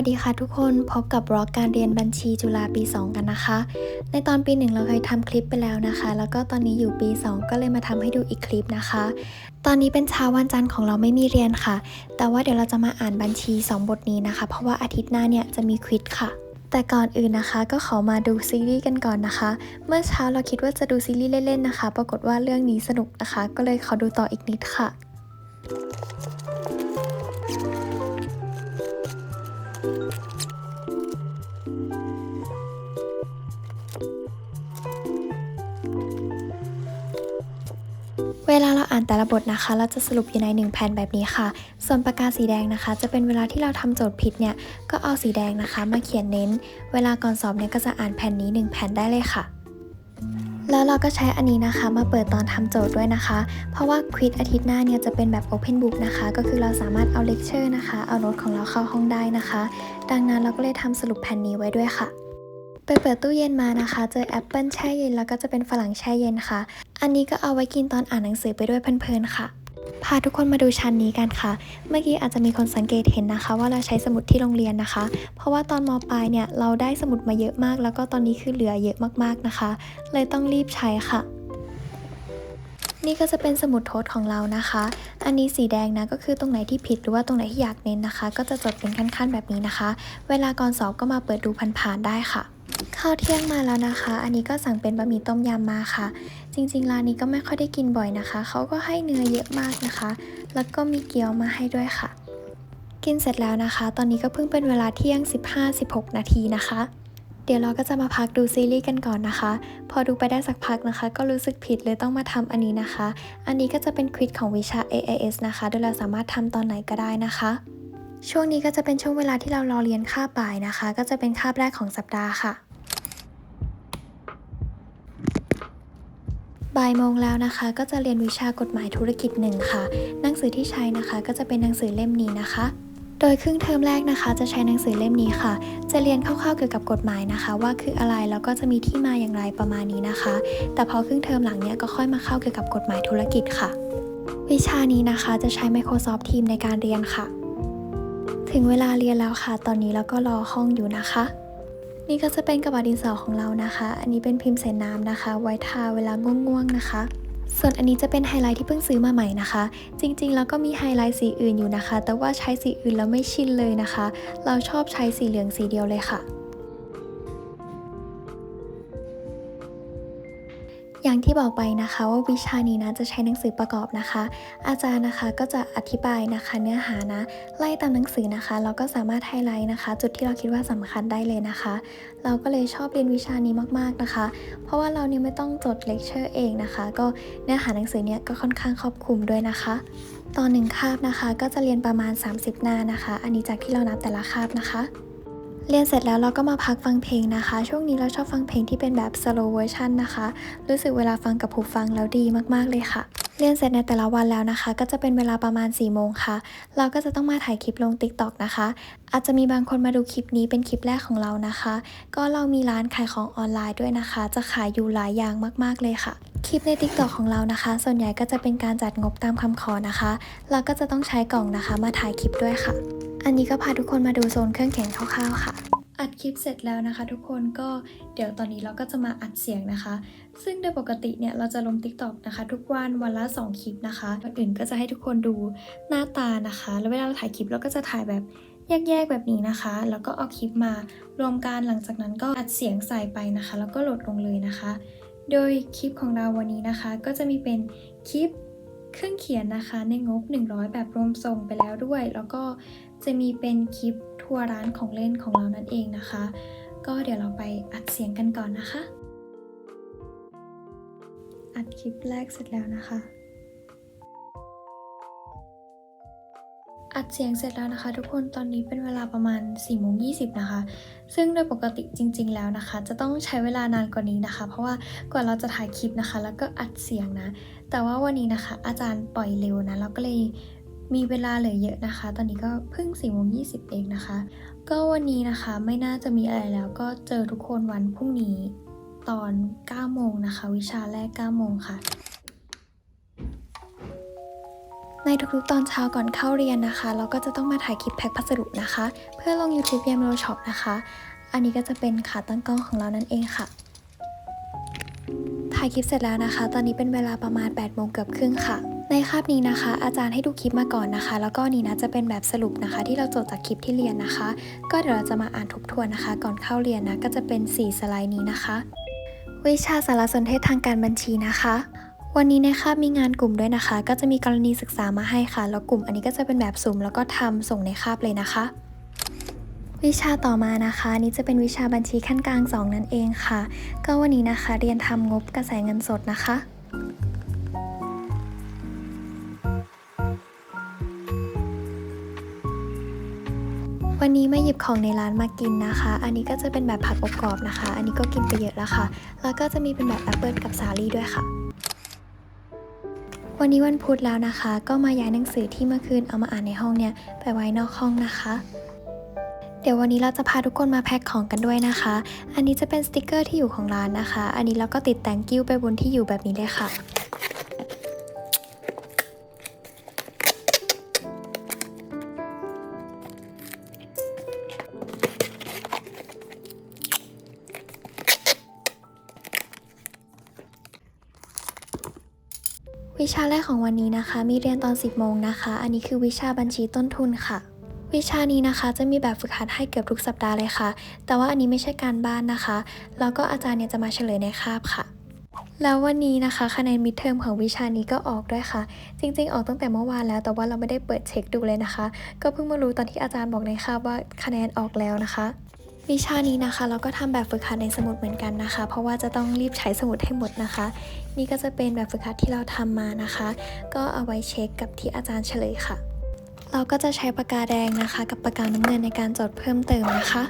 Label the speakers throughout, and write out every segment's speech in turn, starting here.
Speaker 1: วัสดีค่ะทุกคนพบกับบล็อกการเรียนบัญชีจุฬาปี 2 กันนะคะ ในตอนปี 1 เราเคยทำคลิปไปแล้วนะคะ แล้วก็ตอนนี้อยู่ปี 2 ก็เลยมาทำให้ดูอีกคลิปนะคะ ตอนนี้เป็นเช้าวันจันทร์ของเราไม่มีเรียนค่ะ แต่ว่าเดี๋ยวเราจะมาอ่านบัญชี 2 บทนี้นะคะ เพราะว่าอาทิตย์หน้าเนี่ยจะมีควิดค่ะแต่ก่อนอื่นนะคะก็ขอมาดูซีรีส์กันก่อนนะคะ เมื่อเช้าเราคิดว่าจะดูซีรีส์เล่นๆนะคะ ปรากฏว่าเรื่องนี้สนุกนะคะ ก็เลยขอดูต่ออีกนิดค่ะ แต่ละบทนะคะ เราจะสรุปอยู่ในหนึ่งแผ่นแบบนี้ค่ะ ส่วนปากกาสีแดงนะคะ จะเป็นเวลาที่เราทำโจทย์ผิดเนี่ย ก็เอาสีแดงนะคะ มาเขียนเน้น เวลาก่อนสอบเนี่ยก็จะอ่านแผ่นนี้ 1 แผ่นได้เลยค่ะ แล้วเราก็ใช้อันนี้นะคะ มาเปิดตอนทำโจทย์ด้วยนะคะ เพราะว่าควิดอาทิตย์หน้าเนี่ยจะเป็นแบบ Open Book นะคะ ก็คือเราสามารถเอาเลคเชอร์นะคะ เอาโน้ตของเราเข้าห้องได้นะคะ ดังนั้นเราก็เลยทำสรุปแผ่นนี้ไว้ด้วยค่ะไปเปิดตู้เย็นมานะคะ เจอแอปเปิลแช่เย็นแล้วก็จะเป็นฝรั่งแช่เย็นค่ะ อันนี้ก็เอาไว้กินตอนอ่านหนังสือไปด้วยเพลินๆค่ะ พาทุกคนมาดูชั้นนี้กันค่ะ เมื่อกี้อาจจะมีคนสังเกตเห็นนะคะ ว่าเราใช้สมุดที่โรงเรียนนะคะ เพราะว่าตอนมปลายเนี่ยเราได้สมุดมาเยอะมาก แล้วก็ตอนนี้คือเหลือเยอะมากๆนะคะ เลยต้องรีบใช้ค่ะนี่ก็จะเป็นสมุดโทษของเรานะคะ อันนี้สีแดงนะก็คือตรงไหนที่ผิดหรือว่าตรงไหนที่อยากเน้นนะคะ ก็จะจดเป็นขั้นๆแบบนี้นะคะ เวลาก่อนสอบก็มาเปิดดูผ่านๆได้ค่ะ ข้าวเที่ยงมาแล้วนะคะ อันนี้ก็สั่งเป็นบะหมี่ต้มยำมาค่ะ จริงๆร้านนี้ก็ไม่ค่อยได้กินบ่อยนะคะ เขาก็ให้เนื้อเยอะมากนะคะ แล้วก็มีเกี๊ยวมาให้ด้วยค่ะ กินเสร็จแล้วนะคะ ตอนนี้ก็เพิ่งเป็นเวลาเที่ยง 15-16 นาทีนะคะ เดี๋ยวเราก็จะมาพักดูซีรีส์กันก่อนนะคะ พอดูไปได้สักพักนะคะ ก็รู้สึกผิดเลยต้องมาทำอันนี้นะคะ อันนี้ก็จะเป็นควิดของวิชา AIS นะคะ โดยเราสามารถทำตอนไหนก็ได้นะคะช่วงนี้ก็จะเป็นช่วงเวลาที่เรารอเรียนคาบบ่ายนะคะ ก็จะเป็นคาบแรกของสัปดาห์ค่ะ บ่ายโมงแล้วนะคะ ก็จะเรียนวิชากฎหมายธุรกิจหนึ่งค่ะ หนังสือที่ใช้นะคะ ก็จะเป็นหนังสือเล่มนี้นะคะ โดยครึ่งเทอมแรกนะคะ จะใช้หนังสือเล่มนี้ค่ะ จะเรียนคร่าวๆเกี่ยวกับกฎหมายนะคะ ว่าคืออะไรแล้วก็จะมีที่มาอย่างไรประมาณนี้นะคะ แต่พอครึ่งเทอมหลังเนี้ยก็ค่อยมาเข้าเกี่ยวกับกฎหมายธุรกิจค่ะ วิชานี้นะคะจะใช้ Microsoft Teams ในการเรียนค่ะ ถึงเวลาเรียนแล้วค่ะ ตอนนี้เราก็รอห้องอยู่นะคะ นี่ก็จะเป็นกระบาดินสอของเรานะคะ อันนี้เป็นพิมพ์ใส่น้ำนะคะ ไว้ทาเวลาง่วงๆนะคะ ส่วนอันนี้จะเป็นไฮไลท์ที่เพิ่งซื้อมาใหม่นะคะ จริงๆ แล้วก็มีไฮไลท์สีอื่นอยู่นะคะ แต่ว่าใช้สีอื่นแล้วไม่ชินเลยนะคะ เราชอบใช้สีเหลืองสีเดียวเลยค่ะ อย่างที่บอกไปนะคะว่าวิชานี้นะจะใช้หนังสือประกอบนะคะ อาจารย์นะคะก็จะอธิบายนะคะ เนื้อหานะไล่ตามหนังสือนะคะเราก็สามารถไฮไลท์นะคะ จุดที่เราคิดว่าสำคัญได้เลยนะคะ เราก็เลยชอบเรียนวิชานี้มากๆนะคะ เพราะว่าเราเนี่ยไม่ต้องจดเลคเชอร์เองนะคะ ก็เนื้อหาหนังสือเนี่ยก็ค่อนข้างครอบคลุมด้วยนะคะตอนหนึ่งคาบนะคะ ก็จะเรียนประมาณ 30 หน้านะคะ อันนี้จากที่เรานับแต่ละคาบนะคะ เรียนเสร็จแล้วเราก็มาพักฟังเพลงนะคะ ช่วงนี้เราชอบฟังเพลงที่เป็นแบบ slow version นะคะ รู้สึกเวลาฟังกับหูฟังแล้วดีมากๆเลยค่ะ เรียนเสร็จในแต่ละวันแล้วนะคะ ก็จะเป็นเวลาประมาณ4ี่โมงค่ะ เราก็จะต้องมาถ่ายคลิปลง TikTok นะคะ อาจจะมีบางคนมาดูคลิปนี้เป็นคลิปแรกของเรานะคะ ก็เรามีร้านขายของออนไลน์ด้วยนะคะ จะขายอยู่หลายอย่างมากๆเลยค่ะ คลิปใน TikTok ของเรานะคะ ส่วนใหญ่ก็จะเป็นการจัดงบตามคำขอนะคะ เราก็จะต้องใช้กล่องนะคะ มาถ่ายคลิปด้วยค่ะ อันนี้ก็พาทุกคนมาดูโซนเครื่องเขียนคร่าวๆค่ะ อัดคลิปเสร็จแล้วนะคะ ทุกคนก็เดี๋ยวตอนนี้เราก็จะมาอัดเสียงนะคะ ซึ่งโดยปกติเนี่ยเราจะลง TikTok นะคะ ทุกวันวันละ 2 คลิปนะคะก่อนอื่นก็จะให้ทุกคนดูหน้าตานะคะ แล้วเวลาเราถ่ายคลิปเราก็จะถ่ายแบบแยกๆแบบนี้นะคะ แล้วก็เอาคลิปมารวมกันหลังจากนั้นก็อัดเสียงใส่ไปนะคะ แล้วก็โหลดลงเลยนะคะ โดยคลิปของเราวันนี้นะคะ ก็จะมีเป็นคลิปเครื่องเขียนนะคะในงบ 100 แบบรวมส่งไปแล้วด้วย แล้วก็ จะมีเป็นคลิปทัวร์ร้านของเล่นของเรานั่นเองนะคะ ก็เดี๋ยวเราไปอัดเสียงกันก่อนนะคะ อัดคลิปแรกเสร็จแล้วนะคะ อัดเสียงเสร็จแล้วนะคะ ทุกคนตอนนี้เป็นเวลาประมาณ4ี่โมงยีนะคะ ซึ่งโดยปกติจริง ๆ แล้วนะคะ จะต้องใช้เวลานานกว่านี้นะคะ เพราะว่ากว่าเราจะถ่ายคลิปนะคะ แล้วก็อัดเสียงนะ แต่ว่าวันนี้นะคะ อาจารย์ปล่อยเร็วนะเราก็เลย มีเวลาเหลือเยอะนะคะ ตอนนี้ก็เพิ่ง4ี่โมงยีเองนะคะ ก็วันนี้นะคะไม่น่าจะมีอะไรแล้ว ก็เจอทุกคนวันพรุ่งนี้ตอน9โมงนะคะ วิชาแรก9โมงค่ะ ในทุกๆตอนเช้าก่อนเข้าเรียนนะคะ เราก็จะต้องมาถ่ายคลิปแพ็คพัสดุนะคะ เพื่อลง YouTube ยามโรช็อปนะคะ อันนี้ก็จะเป็นขาตั้งกล้องของเรานั่นเองค่ะ ถ่ายคลิปเสร็จแล้วนะคะ ตอนนี้เป็นเวลาประมาณ8โมงเกือบครึ่งค่ะ ในคาบนี้นะคะ อาจารย์ให้ดูคลิปมาก่อนนะคะ แล้วก็นี่นะจะเป็นแบบสรุปนะคะ ที่เราจดจากคลิปที่เรียนนะคะ ก็เดี๋ยวเราจะมาอ่านทบทวนนะคะ ก่อนเข้าเรียนนะก็จะเป็น 4 สไลด์นี้นะคะ วิชาสารสนเทศทางการบัญชีนะคะวันนี้ในคาบมีงานกลุ่มด้วยนะคะ ก็จะมีกรณีศึกษามาให้ค่ะ แล้วกลุ่มอันนี้ก็จะเป็นแบบสุ่มแล้วก็ทำส่งในคาบเลยนะคะ วิชาต่อมานะคะนี่จะเป็นวิชาบัญชีขั้นกลาง 2 นั่นเองค่ะ ก็วันนี้นะคะเรียนทำงบกระแสเงินสดนะคะวันนี้มาหยิบของในร้านมากินนะคะ อันนี้ก็จะเป็นแบบผักอบกรอบนะคะ อันนี้ก็กินไปเยอะแล้วค่ะ แล้วก็จะมีเป็นแบบแอปเปิลกับสาลี่ด้วยค่ะ วันนี้วันพุธแล้วนะคะ ก็มาย้ายหนังสือที่เมื่อคืนเอามาอ่านในห้องเนี่ยไปไว้นอกห้องนะคะ ดี๋ยววันนี้เราจะพาทุกคนมาแพ็คของกันด้วยนะคะ อันนี้จะเป็นสติกเกอร์ที่อยู่ของร้านนะคะ อันนี้เราก็ติดแต่งกิ้วไปบนที่อยู่แบบนี้เลยค่ะวิชาแรกของวันนี้นะคะ มีเรียนตอน 10 โมงนะคะ อันนี้คือวิชาบัญชีต้นทุนค่ะ วิชานี้นะคะจะมีแบบฝึกหัดให้เกือบทุกสัปดาห์เลยค่ะ แต่ว่าอันนี้ไม่ใช่การบ้านนะคะ แล้วก็อาจารย์เนี่ยจะมาเฉลยในคาบค่ะ แล้ววันนี้นะคะคะแนนมิดเทอมของวิชานี้ก็ออกด้วยค่ะ จริง ๆ ออกตั้งแต่เมื่อวานแล้ว แต่ว่าเราไม่ได้เปิดเช็คดูเลยนะคะ ก็เพิ่งมารู้ตอนที่อาจารย์บอกในคาบว่าคะแนนออกแล้วนะคะวิชานี้นะคะเราก็ทำแบบฝึกหัดในสมุดเหมือนกันนะคะ เพราะว่าจะต้องรีบใช้สมุดให้หมดนะคะ นี่ก็จะเป็นแบบฝึกหัดที่เราทำมานะคะ ก็เอาไว้เช็คกับที่อาจารย์เฉลยค่ะ เราก็จะใช้ปากกาแดงนะคะ กับปากกาน้ำเงินในการจดเพิ่มเติมนะคะ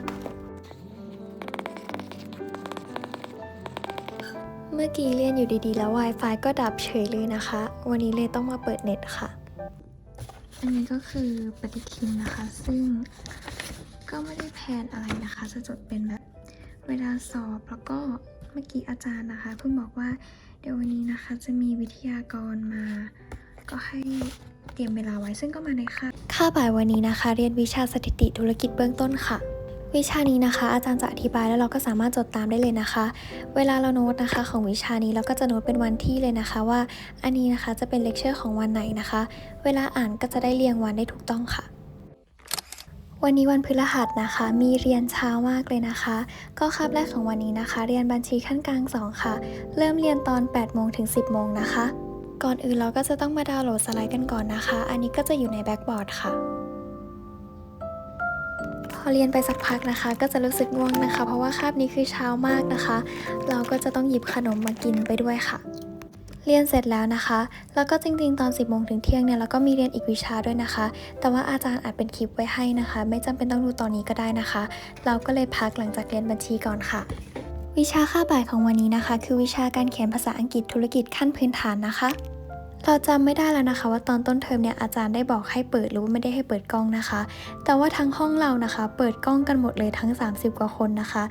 Speaker 1: เมื่อกี้เรียนอยู่ดีๆ แล้ว Wi-Fi ก็ดับเฉยเลยนะคะ วันนี้เลยต้องมาเปิดเน็ตค่ะ อันนี้ก็คือปฏิทินนะคะ ซึ่งก็ไม่ได้แพลนอะไรนะคะ จะจดเป็นแบบเวลาสอบแล้วก็เมื่อกี้อาจารย์นะคะ เพิ่งบอกว่าเดี๋ยววันนี้นะคะจะมีวิทยากรมา ก็ให้ ตรียมเวลาไว้ซึ่งก็มาในค่ะ ค่าบ่ายวันนี้นะคะ เรียนวิชาสถิติธุรกิจเบื้องต้นค่ะ วิชานี้นะคะ อาจารย์จะอธิบายแล้วเราก็สามารถจดตามได้เลยนะคะ เวลาเราโน้ตนะคะ ของวิชานี้เราก็จะโน้ตเป็นวันที่เลยนะคะ ว่า อันนี้นะคะจะเป็นเลคเชอร์ของวันไหนนะคะ เวลาอ่านก็จะได้เรียงวันได้ถูกต้องค่ะวันนี้วันพฤหัสนะคะ มีเรียนเช้ามากเลยนะคะ ก็คาบแรกของวันนี้นะคะ เรียนบัญชีขั้นกลาง 2 ค่ะ เริ่มเรียนตอน 8 โมงถึง 10 โมงนะคะ ก่อนอื่นเราก็จะต้องมาดาวน์โหลดสไลด์กันก่อนนะคะ อันนี้ก็จะอยู่ในแบ็กบอร์ดค่ะ พอเรียนไปสักพักนะคะ ก็จะรู้สึกง่วงนะคะ เพราะว่าคาบนี้คือเช้ามากนะคะ เราก็จะต้องหยิบขนมมากินไปด้วยค่ะ เรียนเสร็จแล้วนะคะ แล้วก็จริงๆ ตอน 10โมงถึงเที่ยงเนี่ยเราก็มีเรียนอีกวิชาด้วยนะคะ แต่ว่าอาจารย์อาจเป็นคลิปไว้ให้นะคะ ไม่จำเป็นต้องดูตอนนี้ก็ได้นะคะ เราก็เลยพักหลังจากเรียนบัญชีก่อนค่ะ วิชาค่าบ่ายของวันนี้นะคะ คือวิชาการเขียนภาษาอังกฤษธุรกิจขั้นพื้นฐานนะคะ เราจำไม่ได้แล้วนะคะ ว่าตอนต้นเทอมเนี่ยอาจารย์ได้บอกให้เปิดหรือว่าไม่ได้ให้เปิดกล้องนะคะ แต่ว่าทั้งห้องเรานะคะ เปิดกล้องกันหมดเลยทั้ง 30 กว่าคนนะคะ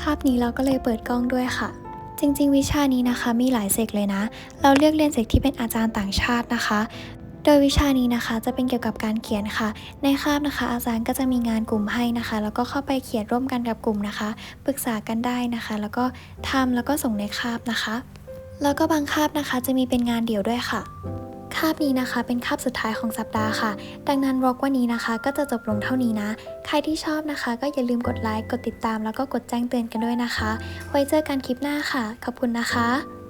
Speaker 1: คาบนี้เราก็เลยเปิดกล้องด้วยค่ะจริงๆ วิชานี้นะคะมีหลายเซกเลยนะ เราเลือกเรียนเซกที่เป็นอาจารย์ต่างชาตินะคะ โดยวิชานี้นะคะจะเป็นเกี่ยวกับการเขียนค่ะ ในคาบนะคะ อาจารย์ก็จะมีงานกลุ่มให้นะคะ แล้วก็เข้าไปเขียนร่วมกันกับกลุ่มนะคะ ปรึกษากันได้นะคะ แล้วก็ทำแล้วก็ส่งในคาบนะคะ แล้วก็บางคาบนะคะจะมีเป็นงานเดี่ยวด้วยค่ะคาบนี้นะคะเป็นคาบสุดท้ายของสัปดาห์ค่ะ ดังนั้นวอกวันนี้นะคะ ก็จะจบลงเท่านี้นะ ใครที่ชอบนะคะ ก็อย่าลืมกดไลค์ กดติดตาม แล้วก็กดแจ้งเตือนกันด้วยนะคะ ไว้เจอกันคลิปหน้าค่ะ ขอบคุณนะคะ